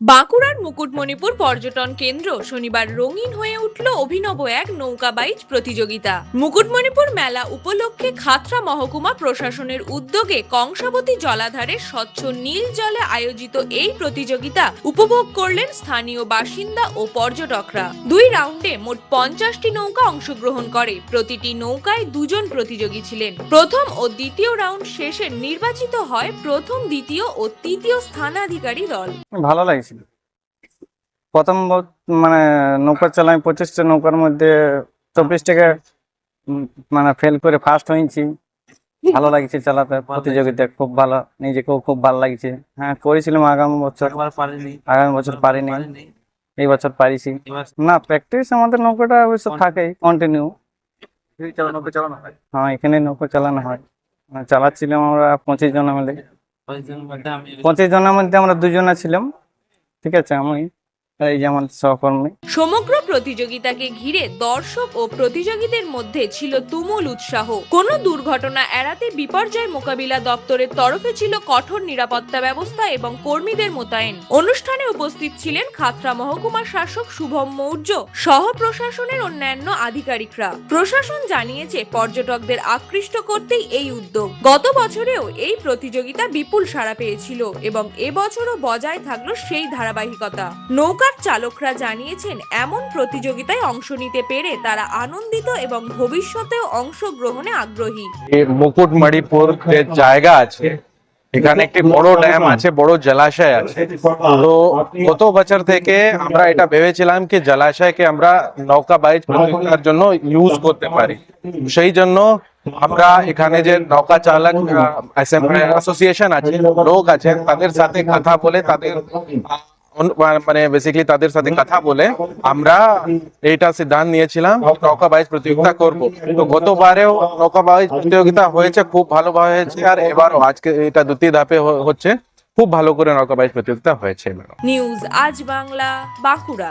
বাঁকুড়ার মুকুটমণিপুর পর্যটন কেন্দ্র শনিবার রঙিন হয়ে উঠল অভিনব এক নৌকা বাইচ প্রতিযোগিতা। মুকুটমণিপুর মেলা উপলক্ষে খাতরা মহকুমা প্রশাসনের উদ্যোগে কংসাবতী জলাধারে স্বচ্ছ নীল জলে আয়োজিত এই প্রতিযোগিতা উপভোগ করলেন স্থানীয় বাসিন্দা ও পর্যটকরা। দুই রাউন্ডে মোট পঞ্চাশটি নৌকা অংশগ্রহণ করে। প্রতিটি নৌকায় দুজন প্রতিযোগী ছিলেন। প্রথম ও দ্বিতীয় রাউন্ড শেষে নির্বাচিত হয় প্রথম, দ্বিতীয় ও তৃতীয় স্থানাধিকারী দল। ভালো লাগছিল প্রথম মানে নৌকা চালাই পঁচিশটা নৌকার মধ্যে চব্বিশটাকে উম, মানে ফেল করে ফার্স্ট হয়েছি। ভালো লাগছে চালাতে প্রতিযোগিতা খুব ভালো নিজেকেও খুব ভালো লাগছে। হ্যাঁ করেছিলাম আগামী বছর। আগামী বছর পারিনি। এই বছর পারিছি। না প্র্যাকটিস আমাদের নৌকাটা অবশ্য থাকেই কন্টিনিউ নৌকা চালানো হয়? এখানে নৌকা চালানো হয়। মানে চালাচ্ছিলাম আমরা পঁচিশ জনের মধ্যে। পঁচিশ জনের মধ্যে আমরা দুজনে ছিলাম। ঠিক আছে আমি সমগ্র প্রতিযোগিতাকে ঘিরে দর্শক ও প্রতিযোগীদের মধ্যে ছিল তুমুল উৎসাহ। কোনো দুর্ঘটনা এড়াতে বিপর্যয় মোকাবিলা দপ্তরের তরফে ছিল কঠোর নিরাপত্তা ব্যবস্থা এবং কর্মীদের মোতায়েন। অনুষ্ঠানে উপস্থিত ছিলেন খাতড়া মহকুমা শাসক শুভম মৌর্য সহ প্রশাসনের অন্যান্য আধিকারিকরা। প্রশাসন জানিয়েছে, পর্যটকদের আকৃষ্ট করতেই এই উদ্যোগ। গত বছরেও এই প্রতিযোগিতা বিপুল সাড়া পেয়েছিল এবং এবছরও বজায় থাকল সেই ধারাবাহিকতা। নৌকার চালকরা জানিয়েছেন, এমন প্রতিযোগিতায় অংশ নিতে পেরে তারা আনন্দিত এবং ভবিষ্যতেও অংশগ্রহণে আগ্রহী। যে জায়গা আছে। এখানে একটি বড় ড্যাম আছে, বড় জলাশয় আছে। তো গত বছর থেকে আমরা এটা ভেবেছিলাম কি জলাশয়কে আমরা নৌকা বাইচ প্রতিযোগিতার জন্য ইউজ করতে পারি। সেই জন্য আমরা এখানে যে নৌকা চালক অ্যাসোসিয়েশন আছে, লোক আছে তাদের সাথে কথা বলে তাদের মানে বেসিক্যালি তাদের সাথে কথা বলে আমরা এইটা সিদ্ধান্ত নিয়েছিলাম যে নৌকা বাইচ প্রতিযোগিতা করব। তো গতবারেও নৌকা বাইজ প্রতিযোগিতা হয়েছে খুব ভালো হয়েছে আর এবারও আজকে এটা দ্বিতীয় ধাপে হচ্ছে খুব ভালো করে নৌকা বাইজ প্রতিযোগিতা হয়েছে নিউজ আজ বাংলা বাঁকুড়া।